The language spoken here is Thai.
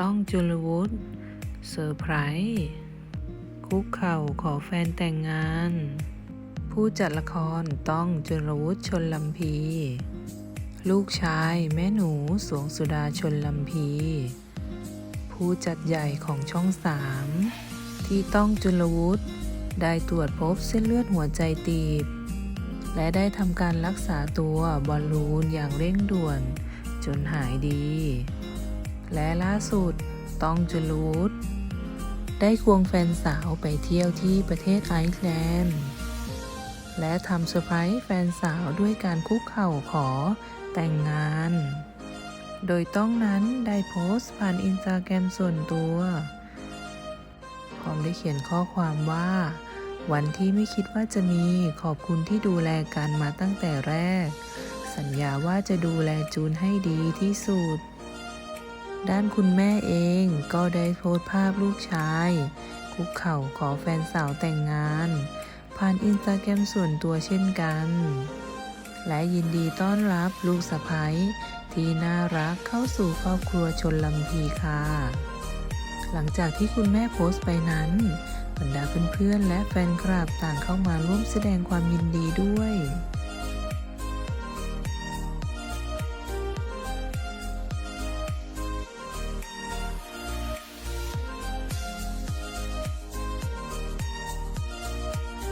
ต้องจุลวุฒิเซอร์ไพรส์คุกเข่าขอแฟนแต่งงาน ผู้จัดละครต้องจุลวุฒิชนลำพี ลูกชายแม่หนูสวงสุดาชนลำพี ผู้จัดใหญ่ของช่องสามที่ต้องจุลวุฒิได้ตรวจพบเส้นเลือดหัวใจตีบ และได้ทำการรักษาตัวบอลลูนอย่างเร่งด่วน จนหายดี และล่าสุดต้องจุลวุฒิได้ควงแฟนสาวไปเที่ยวที่ประเทศไอซ์แลนด์ และทำเซอร์ไพรส์แฟนสาวด้วยการคุกเข่าขอแต่งงาน โดยต้องนั้นได้โพสต์ผ่านอินสตาแกรมส่วนตัวพร้อมได้เขียนข้อความว่า วันที่ไม่คิดว่าจะมีขอบคุณที่ดูแลกันมาตั้งแต่แรก สัญญาว่าจะดูแลจูนให้ดีที่สุด ด้านคุณแม่เองก็ได้โพสต์ภาพลูกชาย คุกเข่าขอแฟนสาวแต่งงาน ผ่านอินสตาแกรมส่วนตัวเช่นกัน และยินดีต้อนรับลูกสะพ้ยที่น่ารักเข้าสู่ครอบครัวชนลำพีค่ะ หลังจากที่คุณแม่โพสต์ไปนั้นบรรดาเพื่อนๆและแฟนคลับต่างเข้ามาร่วมแสดงความยินดีด้วย